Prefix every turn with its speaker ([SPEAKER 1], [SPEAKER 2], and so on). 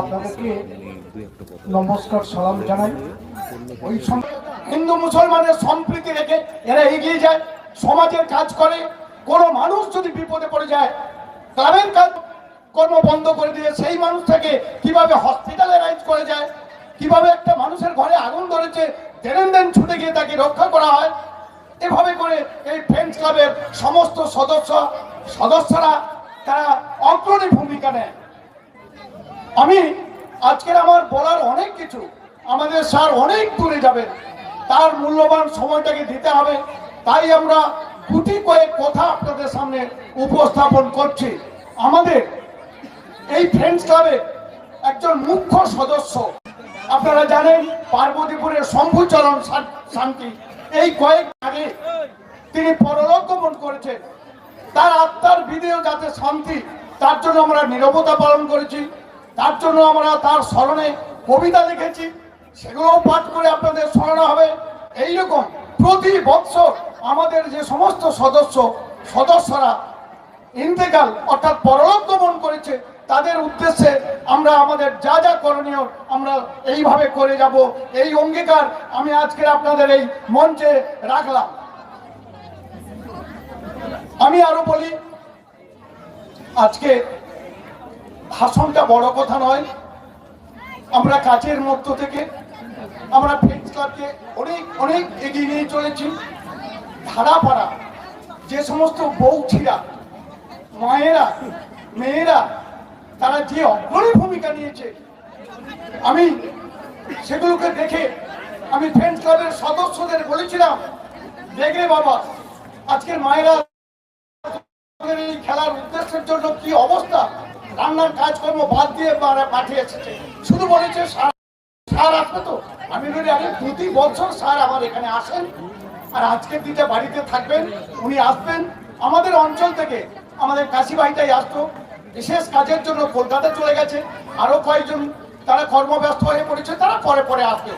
[SPEAKER 1] আপনাদেরকে নমস্কার, সালাম জানাই। ওই হিন্দু মুসলমানের সম্প্রীতি রেখে এরা এগিয়ে যায়, সমাজের কাজ করে। কোনো মানুষ যদি বিপদে পড়ে যায় ক্লাবের কাজ কর্ম বন্ধ করে দিয়ে সেই মানুষটাকে কীভাবে হসপিটালাইজ করে যায়, কীভাবে একটা মানুষের ঘরে আগুন ধরেছে দেন দেন ছুটে গিয়ে তাকে রক্ষা করা হয়, এভাবে করে এই ফ্রেন্ডস ক্লাবের সমস্ত সদস্য সদস্যরা তারা অগ্রণী ভূমিকা নেয়। আমি আজকের আমার বলার অনেক কিছু, আমাদের স্যার অনেক দূরে যাবেন। তার মূল্যবান সময়টাকে দিতে হবে। তাই আমরা গুটি কয়েক কথা আপনাদের সামনে উপস্থাপন করছি। আমাদের এই ফ্রেন্ডস ক্লাবের একজন মুখ্য সদস্য, আপনারা জানেন পার্বতীপুরের শম্ভুচরণ শান্তি। এই কয়েক আগে তিনি পরলোক গমন করেছেন। তার আত্মার বিদেও যাতে শান্তি, তার জন্য আমরা নিরবতা পালন করেছি। তার জন্য আমরা তার স্মরণে কবিতা লিখেছি। সেগুলোও পাঠ করে আপনাদের স্মরণে হবে। এইরকম প্রতি বৎসর আমাদের যে সমস্ত সদস্য, সদস্যরা ইন্তেকাল অর্থাৎ পরলোক গমন করেছে, তাদের উদ্দেশ্যে আমরা আমাদের যা যা করণীয় আমরা এইভাবে করে যাব। এই অঙ্গীকার আমি আজকে আপনাদের এই মঞ্চে রাখলাম। আমি আরও বলি, আজকে ভাষণটা বড় কথা নয়। আমরা কাজের মধ্য থেকে, আমরা ফ্রেন্ডস ক্লাবকে অনেক অনেক এগিয়ে নিয়ে চলেছি। ধারাপাড়া, যে সমস্ত বৌছিরা মায়েরা, মেয়েরা, তারা যে অগ্রণী ভূমিকা নিয়েছে, আমি সেগুলোকে দেখে আমি ফ্রেন্ডস ক্লাবের সদস্যদের বলেছিলাম দেখে বাবা, আজকের মায়েরা খেলার উদ্দেশ্যের জন্য কি অবস্থা? রান্নার কাজকর্ম বাদ দিয়ে মাঠে শুধু বলেছে সার আসবে তো? আমি বলি আগে প্রতি বছর স্যার আমার এখানে আসেন আর আজকের দিনটা বাড়িতে থাকবেন, উনি আসবেন। আমাদের অঞ্চল থেকে আমাদের কাশি ভাইটাই আসতো। বিশেষ কাজের জন্য কলকাতা চলে গেছে। আরও কয়েকজন তারা কর্মব্যস্ত হয়ে পড়েছে, তারা পরে পরে আসবে।